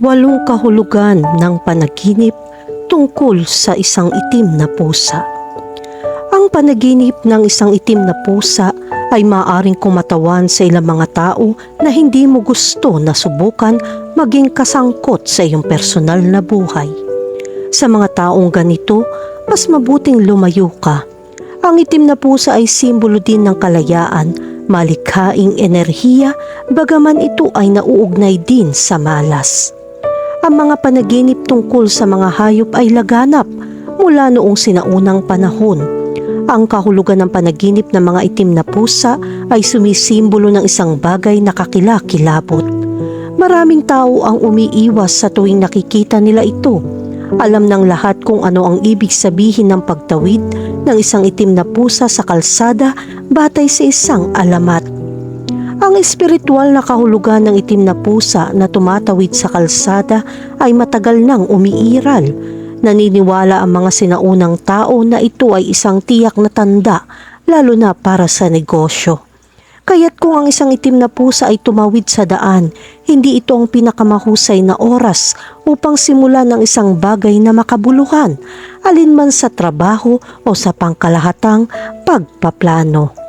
walong kahulugan ng panaginip tungkol sa isang itim na pusa. Ang panaginip ng isang itim na pusa ay maaring kumatawan sa ilang mga tao na hindi mo gusto na subukan maging kasangkot sa iyong personal na buhay. Sa mga taong ganito, mas mabuting lumayo ka. Ang itim na pusa ay simbolo din ng kalayaan, malikhaing enerhiya, bagaman ito ay nauugnay din sa malas. Ang mga panaginip tungkol sa mga hayop ay laganap mula noong sinaunang panahon. Ang kahulugan ng panaginip ng mga itim na pusa ay sumisimbolo ng isang bagay na kakilakilabot. Maraming tao ang umiiwas sa tuwing nakikita nila ito. Alam ng lahat kung ano ang ibig sabihin ng pagtawid ng isang itim na pusa sa kalsada batay sa isang alamat. Ang espiritual na kahulugan ng itim na pusa na tumatawid sa kalsada ay matagal nang umiiral. Naniniwala ang mga sinaunang tao na ito ay isang tiyak na tanda, lalo na para sa negosyo. Kaya't kung ang isang itim na pusa ay tumawid sa daan, hindi ito ang pinakamahusay na oras upang simulan ng isang bagay na makabuluhan, alinman sa trabaho o sa pangkalahatang pagpaplano.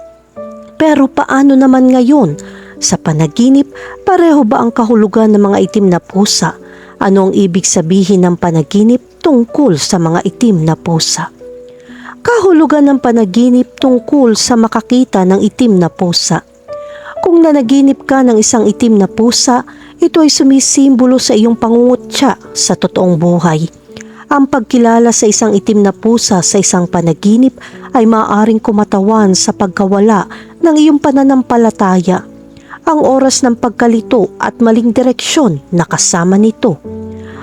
Pero paano naman ngayon? Sa panaginip, pareho ba ang kahulugan ng mga itim na pusa? Ano ang ibig sabihin ng panaginip tungkol sa mga itim na pusa? Kahulugan ng panaginip tungkol sa makakita ng itim na pusa. Kung nanaginip ka ng isang itim na pusa, ito ay sumisimbolo sa iyong pangungutya sa totoong buhay. Ang pagkilala sa isang itim na pusa sa isang panaginip ay maaaring kumatawan sa pagkawala ng iyong pananampalataya. Ang oras ng pagkalito at maling direksyon na kasama nito.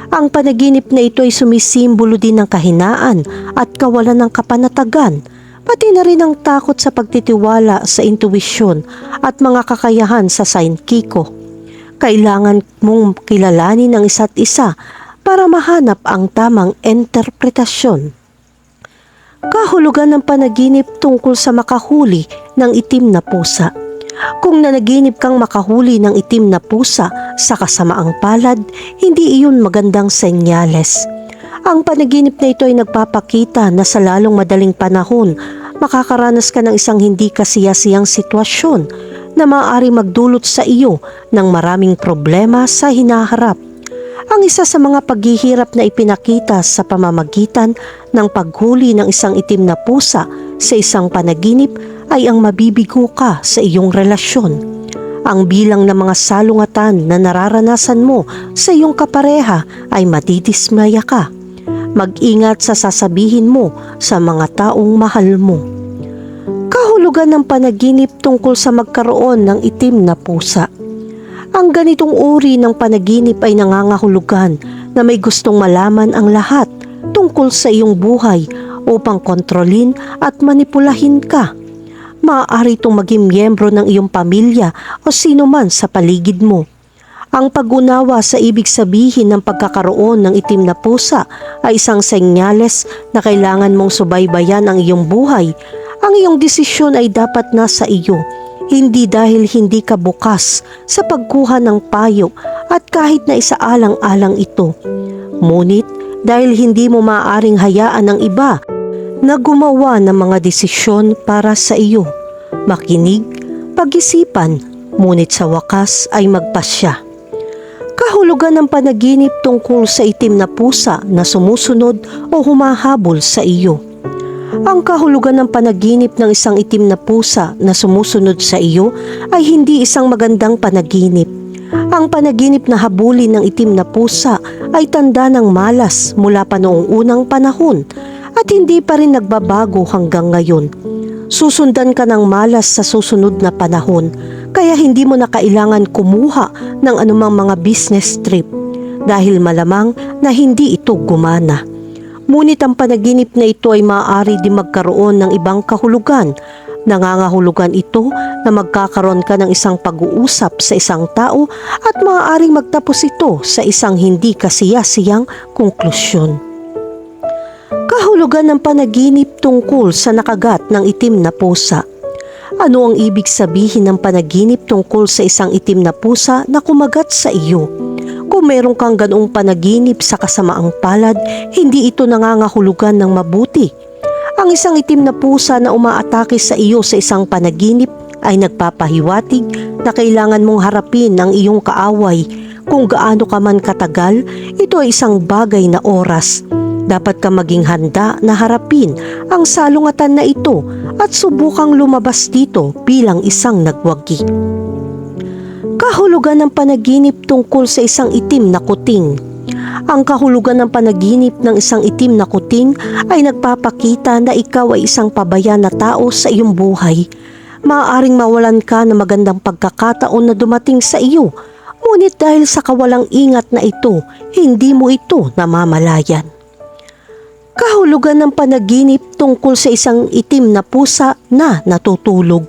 Ang panaginip na ito ay sumisimbolo din ng kahinaan at kawalan ng kapanatagan, pati na rin ang takot sa pagtitiwala sa intuwisyon at mga kakayahan sa kiko. Kailangan mong kilalanin ang isa't isa para mahanap ang tamang interpretasyon. Kahulugan ng panaginip tungkol sa makahuli ng itim na pusa. Kung nanaginip kang makahuli ng itim na pusa sa kasamaang palad, hindi iyon magandang senyales. Ang panaginip na ito ay nagpapakita na sa lalong madaling panahon, makakaranas ka ng isang hindi kasiyasiyang sitwasyon na maaari magdulot sa iyo ng maraming problema sa hinaharap. Ang isa sa mga paghihirap na ipinakita sa pamamagitan ng paghuli ng isang itim na pusa sa isang panaginip ay ang mabibigo ka sa iyong relasyon. Ang bilang ng mga salungatan na nararanasan mo sa iyong kapareha ay madidismaya ka. Mag-ingat sa sasabihin mo sa mga taong mahal mo. Kahulugan ng panaginip tungkol sa magkaroon ng itim na pusa. Ang ganitong uri ng panaginip ay nangangahulugan na may gustong malaman ang lahat tungkol sa iyong buhay upang kontrolin at manipulahin ka. Maaari itong maging miyembro ng iyong pamilya o sino man sa paligid mo. Ang pag-unawa sa ibig sabihin ng pagkakaroon ng itim na pusa ay isang senyales na kailangan mong subaybayan ang iyong buhay. Ang iyong desisyon ay dapat nasa iyo, hindi dahil hindi ka bukas sa pagkuha ng payo at kahit na isaalang-alang ito. Ngunit dahil hindi mo maaaring hayaan ng iba na gumawa ng mga desisyon para sa iyo. Makinig, pag-isipan, ngunit sa wakas ay magpasya. Kahulugan ng panaginip tungkol sa itim na pusa na sumusunod o humahabol sa iyo. Ang kahulugan ng panaginip ng isang itim na pusa na sumusunod sa iyo ay hindi isang magandang panaginip. Ang panaginip na habulin ng itim na pusa ay tanda ng malas mula pa noong unang panahon at hindi pa rin nagbabago hanggang ngayon. Susundan ka ng malas sa susunod na panahon kaya hindi mo na kailangan kumuha ng anumang mga business trip dahil malamang na hindi ito gumana. Ngunit ang panaginip na ito ay maaari di magkaroon ng ibang kahulugan. Nangangahulugan ito na magkakaroon ka ng isang pag-uusap sa isang tao at maaaring magtapos ito sa isang hindi kasiyasiyang konklusyon. Kahulugan ng panaginip tungkol sa nakagat ng itim na pusa. Ano ang ibig sabihin ng panaginip tungkol sa isang itim na pusa na kumagat sa iyo? Kung meron kang ganoong panaginip sa kasamaang palad, hindi ito nangangahulugan ng mabuti. Ang isang itim na pusa na umaatake sa iyo sa isang panaginip ay nagpapahiwatig na kailangan mong harapin ang iyong kaaway. Kung gaano ka man katagal, ito ay isang bagay na oras. Dapat ka maging handa na harapin ang salungatan na ito at subukang lumabas dito bilang isang nagwagi. Kahulugan ng panaginip tungkol sa isang itim na kuting. Ang kahulugan ng panaginip ng isang itim na kuting ay nagpapakita na ikaw ay isang pabaya na tao sa iyong buhay. Maaaring mawalan ka ng magandang pagkakataon na dumating sa iyo, ngunit dahil sa kawalang ingat na ito, hindi mo ito namamalayan. Kahulugan ng panaginip tungkol sa isang itim na pusa na natutulog.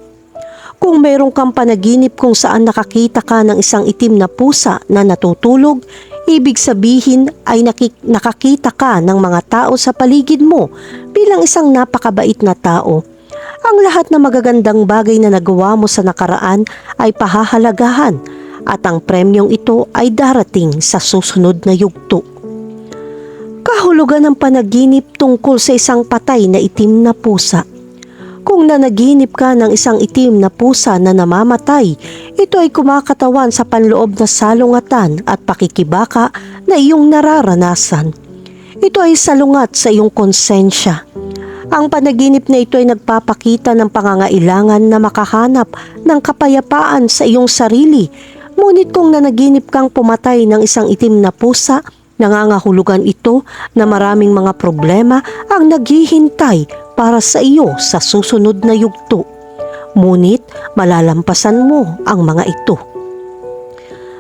Kung mayroong kang panaginip kung saan nakakita ka ng isang itim na pusa na natutulog, ibig sabihin ay nakakita ka ng mga tao sa paligid mo bilang isang napakabait na tao. Ang lahat ng magagandang bagay na nagawa mo sa nakaraan ay pahahalagahan at ang premyong ito ay darating sa susunod na yugto. Kahulugan ng panaginip tungkol sa isang patay na itim na pusa. Kung nanaginip ka ng isang itim na pusa na namamatay, ito ay kumakatawan sa panloob na salungatan at pakikibaka na iyong nararanasan. Ito ay salungat sa iyong konsensya. Ang panaginip na ito ay nagpapakita ng pangangailangan na makahanap ng kapayapaan sa iyong sarili. Ngunit kung nanaginip kang pumatay ng isang itim na pusa, nangangahulugan ito na maraming mga problema ang naghihintay para sa iyo sa susunod na yugto. Ngunit malalampasan mo ang mga ito.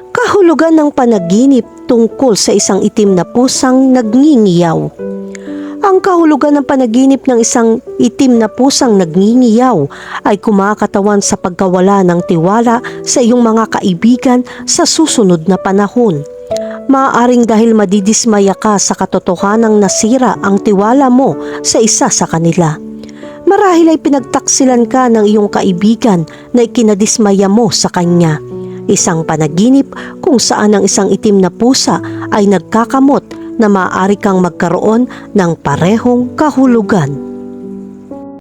Kahulugan ng panaginip tungkol sa isang itim na pusang nagngingiyaw. Ang kahulugan ng panaginip ng isang itim na pusang nagngingiyaw ay kumakatawan sa pagkawala ng tiwala sa iyong mga kaibigan sa susunod na panahon. Maaaring dahil madidismaya ka sa katotohanang nasira ang tiwala mo sa isa sa kanila. Marahil ay pinagtaksilan ka ng iyong kaibigan na ikinadismaya mo sa kanya. Isang panaginip kung saan ang isang itim na pusa ay nagkakamot na maaari kang magkaroon ng parehong kahulugan.